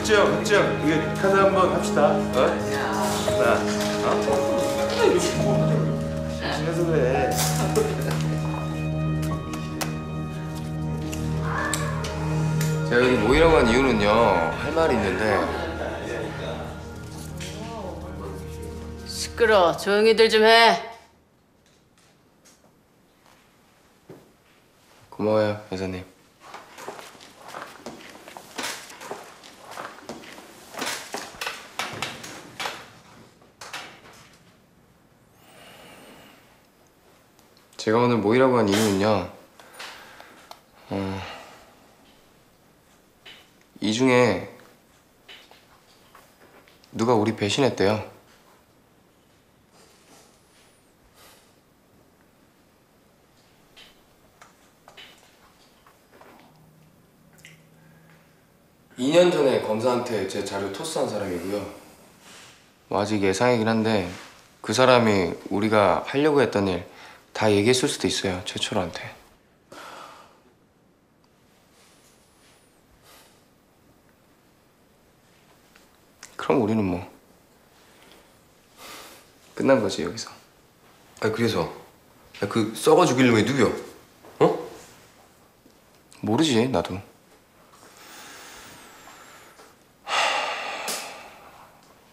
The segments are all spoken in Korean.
흑지영, 흑지영, 이게 카드 한번 합시다. 어? 나, 어? 집에서 그래. 제가 여기 모이라고 한 이유는요 할 말이 있는데 시끄러. 조용히들 좀 해. 고마워요 여사님 제가 오늘 모이라고 한 이유는요 어, 이 중에 누가 우리 배신했대요 이 년 전에 검사한테 제 자료 토스한 사람이고요. 뭐 아직 예상이긴 한데 그 사람이 우리가 하려고 했던 일 다 얘기했을 수도 있어요. 최철호한테. 그럼 우리는 뭐 끝난 거지 여기서. 아 그래서 아, 그 썩어 죽일 놈이 누구야? 어? 모르지 나도.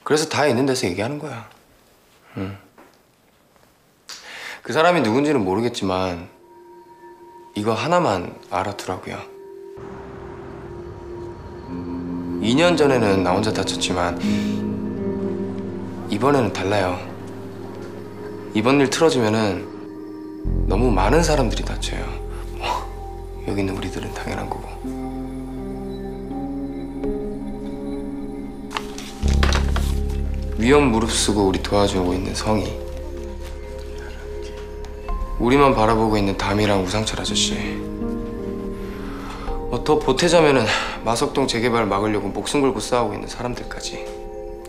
그래서 다 있는 데서 얘기하는 거야. 응. 그 사람이 누군지는 모르겠지만 이거 하나만 알아두라고요. 2년 전에는 나 혼자 다쳤지만 이번에는 달라요. 이번 일 틀어지면은 너무 많은 사람들이 다쳐요. 뭐, 여기 있는 우리들은 당연한 거고. 위험 무릅쓰고 우리 도와주고 있는 성희. 우리만 바라보고 있는 담이랑 우상철 아저씨. 뭐 더 보태자면은 마석동 재개발 막으려고 목숨 걸고 싸우고 있는 사람들까지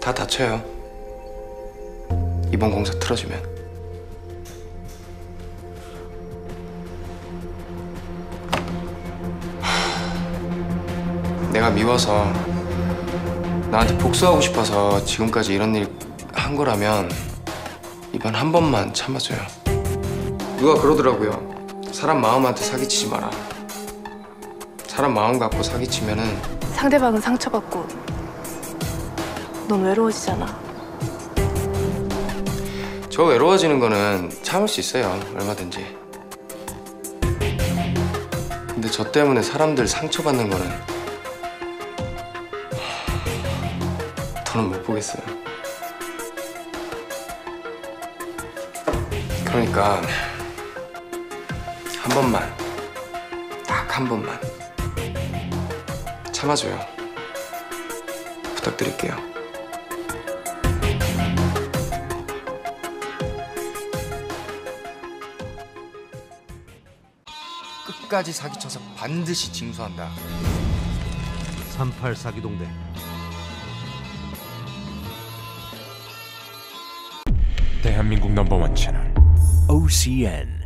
다 다쳐요. 이번 공사 틀어지면. 내가 미워서 나한테 복수하고 싶어서 지금까지 이런 일 한 거라면 이번 한 번만 참아줘요. 누가 그러더라고요. 사람 마음한테 사기치지 마라. 사람 마음 갖고 사기치면은 상대방은 상처받고 넌 외로워지잖아. 저 외로워지는 거는 참을 수 있어요. 얼마든지. 근데 저 때문에 사람들 상처받는 거는 더는 못 보겠어요. 그러니까 한 번만, 딱 한 번만 참아줘요. 부탁드릴게요. 끝까지 사기쳐서 반드시 징수한다. 38 사기동대 대한민국 넘버원 채널 OCN